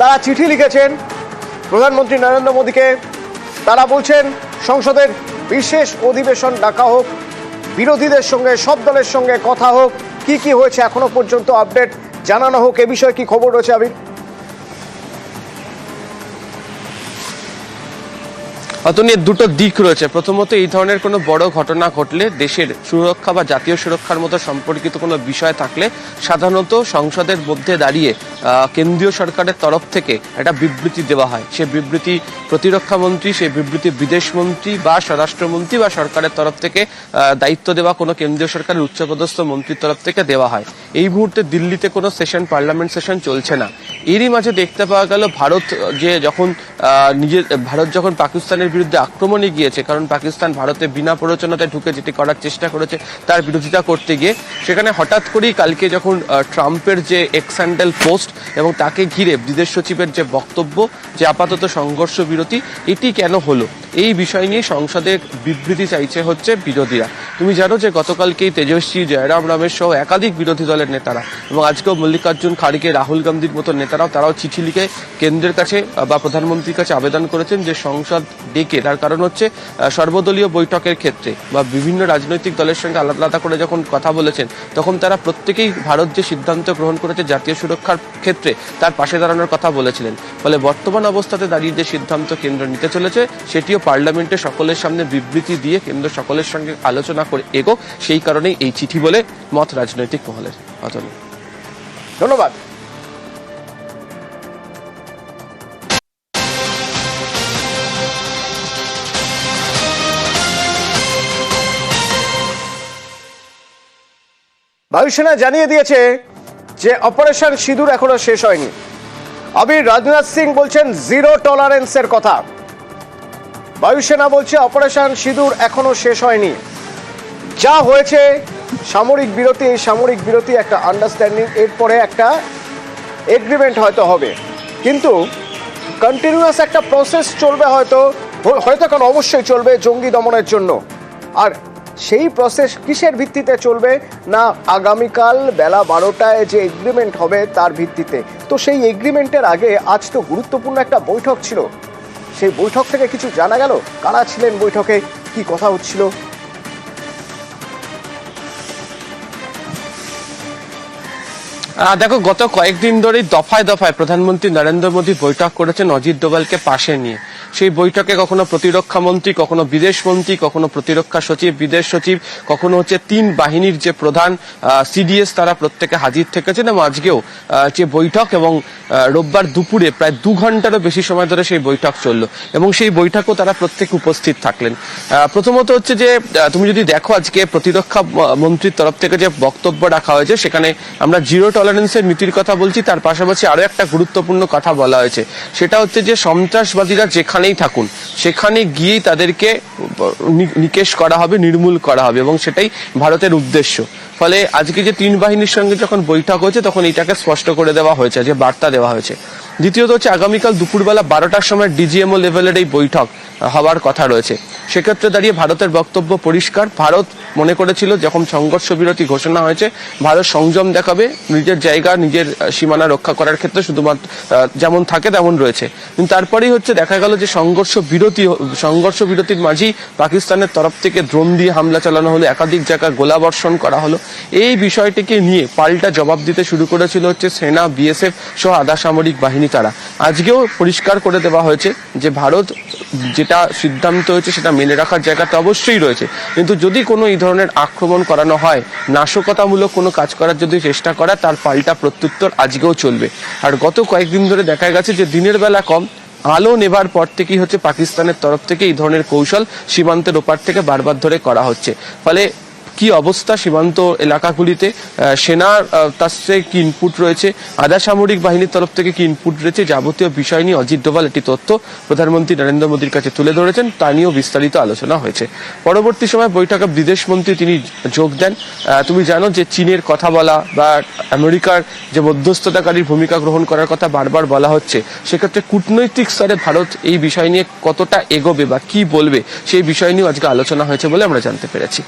তারা চিঠি লিখেছেন। প্রধানমন্ত্রী নরেন্দ্র মোদীকে তারা বলছেন, সংসদের বিশেষ অধিবেশন ডাকা হোক, বিরোধীদের সঙ্গে, সব দলের সঙ্গে কথা হোক, কি কি হয়েছে এখনও পর্যন্ত আপডেট জানানো হোক, এ বিষয়ে কি খবর রয়েছে আবির? অতনের দুটো দিক রয়েছে। প্রথমত, এই ধরনের কোনো বড় ঘটনা ঘটলে দেশের সুরক্ষা বা জাতীয় সুরক্ষার মতো সম্পর্কিত কোনো বিষয় থাকলে সাধারণত সংসদের মধ্যে দাঁড়িয়ে কেন্দ্রীয় সরকারের তরফ থেকে একটা বিবৃতি দেওয়া হয়। সে বিবৃতি প্রতিরক্ষা মন্ত্রী সেই বিবৃতি বিদেশ মন্ত্রী বা স্বরাষ্ট্রমন্ত্রী বা সরকারের তরফ থেকে দায়িত্ব দেওয়া কোনো কেন্দ্রীয় সরকারের উচ্চপদস্থ মন্ত্রীর তরফ থেকে দেওয়া হয়। এই মুহূর্তে দিল্লিতে কোনো সেশন, পার্লামেন্ট সেশন চলছে না। এরই মাঝে দেখতে পাওয়া গেল, ভারত যে যখন নিজের, ভারত যখন পাকিস্তানের বিরুদ্ধে আক্রমণে গিয়েছে, কারণ পাকিস্তান ভারতে বিনা প্ররোচনাতে ঢুকে যেটি করার চেষ্টা করেছে, তার বিরোধিতা করতে গিয়ে, সেখানে হঠাৎ করেই কালকে যখন ট্রাম্পের যে এক্সান্ডেল পোস্ট এবং তাকে ঘিরে বিদেশ সচিবের যে বক্তব্য, যে আপাতত সংঘর্ষ বিরতি এটি কেন হলো? এই বিষয় নিয়ে সংসদে বিবৃতি চাইছে হচ্ছে বিরোধীরা। তুমি জানো যে গতকালকেই তেজস্বী জয়রাম রামের সহ একাধিক বিরোধী দলের নেতারা এবং আজকেও মল্লিকার্জুন খাড়গে রাহুল গান্ধীর মতো নেতারাও তারাও চিঠি লিখে কেন্দ্রের কাছে বা প্রধানমন্ত্রীর কাছে আবেদন করেছেন যে সংসদ ডেকে, তার কারণ হচ্ছে সর্বদলীয় বৈঠকের ক্ষেত্রে বা বিভিন্ন রাজনৈতিক দলের সঙ্গে আলাদা আলাদা করে যখন কথা বলেছেন, তখন তারা প্রত্যেকেই ভারত যে সিদ্ধান্ত গ্রহণ করেছে জাতীয় সুরক্ষার ক্ষেত্রে, তার পাশে দাঁড়ানোর কথা বলেছিলেন। ফলে বর্তমান অবস্থাতে দাঁড়িয়ে যে সিদ্ধান্ত কেন্দ্র নিতে চলেছে, সেটিও পার্লামেন্টে সকলের সামনে বিবৃতি দিয়ে কেন্দ্র সকলের সঙ্গে আলোচনা করে এগো, সেই কারণেই এই চিঠি বলে মত রাজনৈতিক মহলের অতনু ধন্যবাদ। বায়ুসেনা জানিয়ে দিয়েছে যে অপারেশন সিঁদুর এখনও শেষ হয়নি। আবির রাজনাথ সিং বলছেন জিরো টলারেন্সের কথা। বায়ুসেনা বলছে, অপারেশন সিঁদুর এখনও শেষ হয়নি। যা হয়েছে, সামরিক বিরতি এই সামরিক বিরতি, একটা আন্ডারস্ট্যান্ডিং এরপরে একটা এগ্রিমেন্ট হয়তো হবে। কিন্তু কন্টিনিউয়াস একটা প্রসেস চলবে হয়তো হয়তো কারণ অবশ্যই চলবে জঙ্গি দমনের জন্য। আর সেই প্রসেস কিসের ভিত্তিতে চলবে, না আগামীকাল বেলা বারোটায় যে এগ্রিমেন্ট হবে তার ভিত্তিতে। তো সেই এগ্রিমেন্টের আগে আজ তো গুরুত্বপূর্ণ একটা বৈঠক ছিল। সেই বৈঠক থেকে কিছু জানা গেল? কারা ছিলেন বৈঠকে? কি কথা হচ্ছিল? দেখো, গত কয়েকদিন ধরেই দফায় দফায় প্রধানমন্ত্রী নরেন্দ্র মোদী বৈঠক করেছেন অজিত দোভালকে পাশে নিয়ে। সেই বৈঠকে কখনো প্রতিরক্ষা মন্ত্রী, কখনো বিদেশ মন্ত্রী, কখনো প্রতিরক্ষা সচিব, বিদেশ সচিব, কখনো হচ্ছে তিন বাহিনীর যে প্রধান সিডিএস তারা প্রত্যেকে হাজির থেকেছেন এবং আজকেও যে বৈঠক এবং রোববার দুপুরে প্রায় দু ঘন্টারও বেশি সময় ধরে সেই বৈঠক চলল এবং সেই বৈঠকও তারা প্রত্যেকে উপস্থিত থাকলেন। প্রথমত হচ্ছে যে তুমি যদি দেখো আজকে প্রতিরক্ষা মন্ত্রীর তরফ থেকে যে বক্তব্য রাখা হয়েছে, সেখানে আমরা জিরো টলারেন্সের নীতির কথা বলছি, তার পাশাপাশি আরও একটা গুরুত্বপূর্ণ কথা বলা হয়েছে। সেটা হচ্ছে যে, সন্ত্রাসবাদীরা যেখানেই থাকুন, সেখানে গিয়েই তাদেরকে নিকেশ করা হবে, নির্মূল করা হবে, এবং সেটাই ভারতের উদ্দেশ্য। ফলে আজকে যে তিন বাহিনীর সঙ্গে যখন বৈঠক হয়েছে, তখন এটাকে স্পষ্ট করে দেওয়া হয়েছে, যে বার্তা দেওয়া হয়েছে। দ্বিতীয়ত হচ্ছে, আগামীকাল দুপুরবেলা বারোটার সময় ডিজিএমও লেভেলের এই বৈঠক। হওয়ার কথা রয়েছে। সেক্ষেত্রে দাঁড়িয়ে ভারতের বক্তব্য পরিষ্কার। ভারত মনে করেছিল, যখন সংঘর্ষ বিরতি ঘোষণা হয়েছে, ভারত সংযম দেখাবে, নিজের জায়গা, নিজের সীমানা রক্ষা করার ক্ষেত্রে শুধুমাত্র যেমন থাকে তেমন রয়েছে। কিন্তু তারপরেই হচ্ছে দেখা গেল যে সংঘর্ষ বিরতি, সংঘর্ষ বিরতির মাঝেই পাকিস্তানের তরফ থেকে ড্রোন দিয়ে হামলা চালানো হলো, একাধিক জায়গায় গোলাবর্ষণ করা হলো। এই বিষয়টিকে নিয়ে পাল্টা জবাব দিতে শুরু করেছিল হচ্ছে সেনা, বিএসএফ সহ আধা সামরিক বাহিনী তারা। আজকেও পরিষ্কার করে দেওয়া হয়েছে যে ভারত যেটা সিদ্ধান্ত হয়েছে, সেটা মেনে রাখার জায়গা তো অবশ্যই রয়েছে। কিন্তু যদি কোনো এই ধরনের আক্রমণ করানো হয়, নাশকতামূলক কোনো কাজ করার যদি চেষ্টা করা, তার পাল্টা প্রত্যুত্তর আজকেও চলবে। আর গত কয়েকদিন ধরে দেখা গেছে যে দিনের বেলা কম, আলো নেবার পর থেকেই হচ্ছে পাকিস্তানের তরফ থেকে এই ধরনের কৌশল সীমান্তের ওপার থেকে বারবার ধরে করা হচ্ছে। ফলে কি অবস্থা সীমান্ত এলাকাগুলিতে? সেনার তার কি ইনপুট রয়েছে? আধা সামরিক বাহিনীর তরফ থেকে কি ইনপুট রয়েছে? যাবতীয় বিষয় নিয়ে অজিত ডোভাল একটি তথ্য প্রধানমন্ত্রী নরেন্দ্র মোদীর কাছে তুলে ধরেছেন, তা নিয়েও বিস্তারিত আলোচনা হয়েছে। পরবর্তী সময় বৈঠকে বিদেশ মন্ত্রী তিনি যোগ দেন। তুমি জানো যে চীনের কথা বলা বা আমেরিকার যে মধ্যস্থতাকারীর ভূমিকা গ্রহণ করার কথা বারবার বলা হচ্ছে, সেক্ষেত্রে কূটনৈতিক স্তরে ভারত এই বিষয় নিয়ে কতটা এগোবে বা কি বলবে, সেই বিষয় নিয়েও আজকে আলোচনা হয়েছে বলে আমরা জানতে পেরেছি।